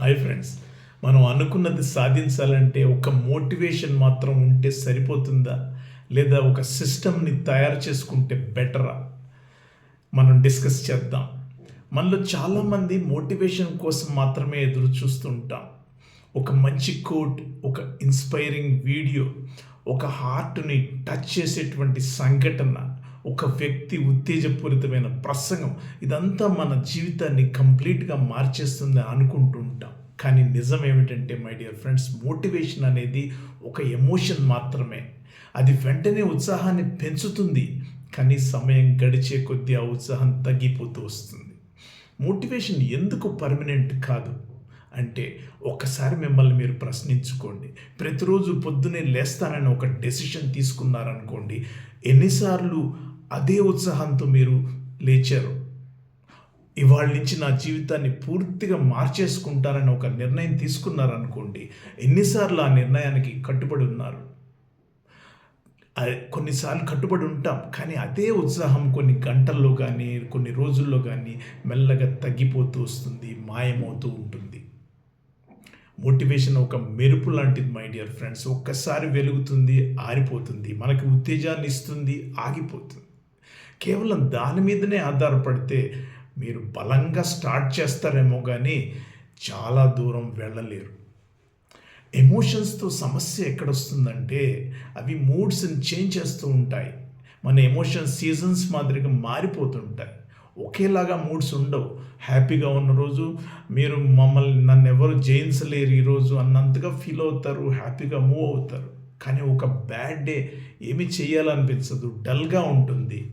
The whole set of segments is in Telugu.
హాయ్ ఫ్రెండ్స్ మనం అనుకున్నది సాధించాలంటే ఒక మోటివేషన్ మాత్రం ఉంటే సరిపోతుందా? లేదా ఒక సిస్టమ్ని తయారు చేసుకుంటే బెటరా మనం డిస్కస్ చేద్దాం. మనలో చాలామంది మోటివేషన్ కోసం మాత్రమే ఎదురు చూస్తుంటాం. ఒక మంచి కోట్ ఒక ఇన్స్పైరింగ్ వీడియో ఒక హార్ట్ని టచ్ చేసేటువంటి సంఘటన ఒక వ్యక్తి ఉత్తేజపూరితమైన ప్రసంగం ఇదంతా మన జీవితాన్ని కంప్లీట్గా మార్చేస్తుంది అనుకుంటూ ఉంటాం కానీ నిజం ఏమిటంటే మై డియర్ ఫ్రెండ్స్ మోటివేషన్ అనేది ఒక ఎమోషన్ మాత్రమే. అది వెంటనే ఉత్సాహాన్ని పెంచుతుంది. కానీ సమయం గడిచే కొద్దీ ఆ ఉత్సాహం తగ్గిపోతూ వస్తుంది. మోటివేషన్ ఎందుకు పర్మనెంట్ కాదు? అంటే ఒకసారి మిమ్మల్ని మీరు ప్రశ్నించుకోండి. ప్రతిరోజు పొద్దునే లేస్తానని ఒక డెసిషన్ తీసుకున్నారనుకోండి. ఎన్నిసార్లు అదే ఉత్సాహంతో మీరు లేచారు. ఇవాళ నుంచి నా జీవితాన్ని పూర్తిగా మార్చేసుకుంటారని ఒక నిర్ణయం తీసుకున్నారనుకోండి ఎన్నిసార్లు ఆ నిర్ణయానికి కట్టుబడి ఉన్నారు? కొన్నిసార్లు కట్టుబడి ఉంటాం కానీ అదే ఉత్సాహం కొన్ని గంటల్లో కానీ కొన్ని రోజుల్లో కానీ మెల్లగా తగ్గిపోతూ వస్తుంది మాయమవుతూ ఉంటుంది. మోటివేషన్ ఒక మెరుపు లాంటిది మై డియర్ ఫ్రెండ్స్. ఒక్కసారి వెలుగుతుంది ఆరిపోతుంది. మనకి ఉత్తేజాన్ని ఇస్తుంది ఆగిపోతుంది. కేవలం దాని మీదనే ఆధారపడితే మీరు బలంగా స్టార్ట్ చేస్తారేమో కానీ చాలా దూరం వెళ్ళలేరు. ఎమోషన్స్తో సమస్య ఎక్కడొస్తుందంటే అవి మూడ్స్ని చేంజ్ చేస్తూ ఉంటాయి. మన ఎమోషన్స్ సీజన్స్ మాదిరిగా మారిపోతుంటాయి. ఒకేలాగా మూడ్స్ ఉండవు. హ్యాపీగా ఉన్న రోజు మీరు మమ్మల్ని నన్ను ఎవరు జయించలేరు ఈరోజు అన్నంతగా ఫీల్ అవుతారు హ్యాపీగా మూవ్ అవుతారు. కానీ ఒక బ్యాడ్ డే ఏమి చేయాలనిపించదు. డల్గా ఉంటుంది.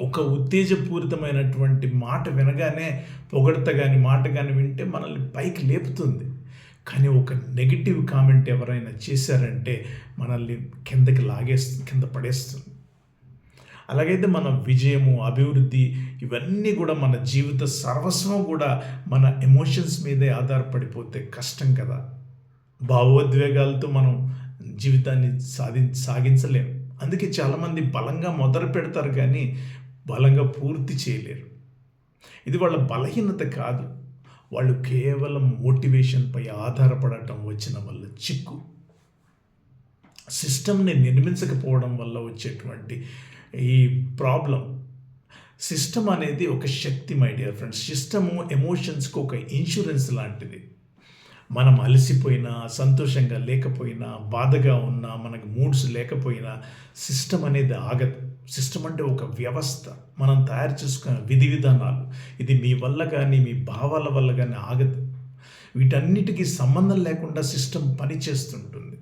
ఒక ఉత్తేజపూరితమైనటువంటి మాట వినగానే పొగడత కానీ మాట కానీ వింటే మనల్ని పైకి లేపుతుంది. కానీ ఒక నెగిటివ్ కామెంట్ ఎవరైనా చేశారంటే మనల్ని కిందకి లాగేస్తుంది కింద పడేస్తుంది. అలాగైతే మన విజయము అభివృద్ధి ఇవన్నీ కూడా మన జీవిత సర్వస్వం కూడా మన ఎమోషన్స్ మీదే ఆధారపడిపోతే కష్టం కదా. భావోద్వేగాలతో మనం జీవితాన్ని సాధి సాగించలేం. అందుకే చాలామంది బలంగా మొదలు పెడతారు కానీ బలంగా పూర్తి చేయలేరు. ఇది వాళ్ళ బలహీనత కాదు. వాళ్ళు కేవలం మోటివేషన్పై ఆధారపడటం వచ్చిన వల్ల చిక్కు. సిస్టమ్ని నిర్మించకపోవడం వల్ల వచ్చేటువంటి ఈ ప్రాబ్లం. సిస్టమ్ అనేది ఒక శక్తి మై డియర్ ఫ్రెండ్స్ సిస్టము ఎమోషన్స్కి ఒక ఇన్సూరెన్స్ లాంటిది. మనం అలసిపోయినా సంతోషంగా లేకపోయినా బాధగా ఉన్నా మనకు మూడ్స్ లేకపోయినా సిస్టమ్ అనేది ఆగదు. సిస్టమ్ అంటే ఒక వ్యవస్థ. మనం తయారు చేసుకున్న విధి విధానాలు. ఇది మీ వల్ల కానీ మీ భావాల వల్ల కానీ ఆగదు. వీటన్నిటికీ సంబంధం లేకుండా సిస్టమ్ పనిచేస్తుంటుంది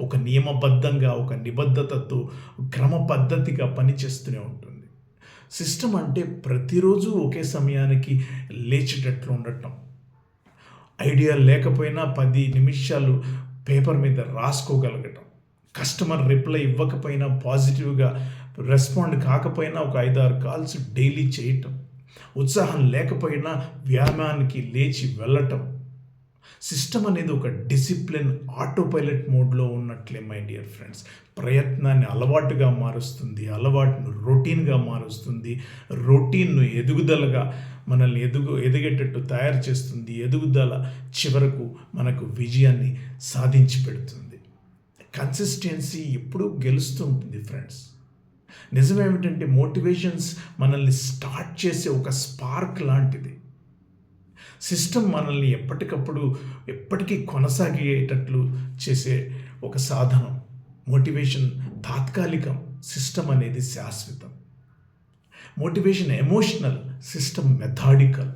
ఒక నియమబద్ధంగా ఒక నిబద్ధతతో క్రమ పద్ధతిగా పనిచేస్తూనే ఉంటుంది. సిస్టమ్ అంటే ప్రతిరోజు ఒకే సమయానికి లేచేటట్లు ఉండటం. ఐడియా లేకపోయినా పది నిమిషాలు పేపర్ మీద రాసుకోగలగటం. కస్టమర్ రిప్లై ఇవ్వకపోయినా పాజిటివ్గా రెస్పాండ్ కాకపోయినా ఒక ఐదారు కాల్స్ డైలీ చేయటం. ఉత్సాహం లేకపోయినా వ్యాయామానికి లేచి వెళ్ళటం. సిస్టమ్ అనేది ఒక డిసిప్లిన్ ఆటో పైలట్ మోడ్లో ఉన్నట్లే మై డియర్ ఫ్రెండ్స్. ప్రయత్నాన్ని అలవాటుగా మారుస్తుంది అలవాటును రొటీన్గా మారుస్తుంది. రొటీన్ను ఎదుగుదలగా మనల్ని ఎదుగు ఎదిగేటట్టు తయారు చేస్తుంది ఎదుగుదల చివరకు మనకు విజయాన్ని సాధించి పెడుతుంది. కన్సిస్టెన్సీ ఎప్పుడూ గెలుస్తూ ఉంటుంది ఫ్రెండ్స్ నిజమేమిటంటే మోటివేషన్స్ మనల్ని స్టార్ట్ చేసే ఒక స్పార్క్ లాంటిది. సిస్టమ్ మనల్ని ఎప్పటికప్పుడు ఎప్పటికీ కొనసాగేటట్లు చేసే ఒక సాధనం. మోటివేషన్ తాత్కాలికం సిస్టమ్ అనేది శాశ్వతం. Motivation emotional system methodical.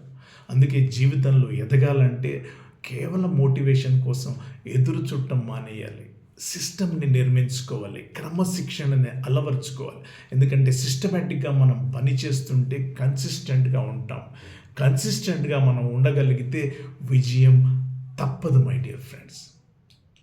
అందుకే జీవితంలో ఎదగాలంటే కేవలం మోటివేషన్ కోసం ఎదురు చుట్టం మానేయాలి. సిస్టమ్ని నిర్మించుకోవాలి క్రమశిక్షణని అలవర్చుకోవాలి. ఎందుకంటే సిస్టమేటిక్గా మనం పని చేస్తుంటే కన్సిస్టెంట్గా ఉంటాం. కన్సిస్టెంట్గా మనం ఉండగలిగితే విజయం తప్పదు మై డియర్ ఫ్రెండ్స్.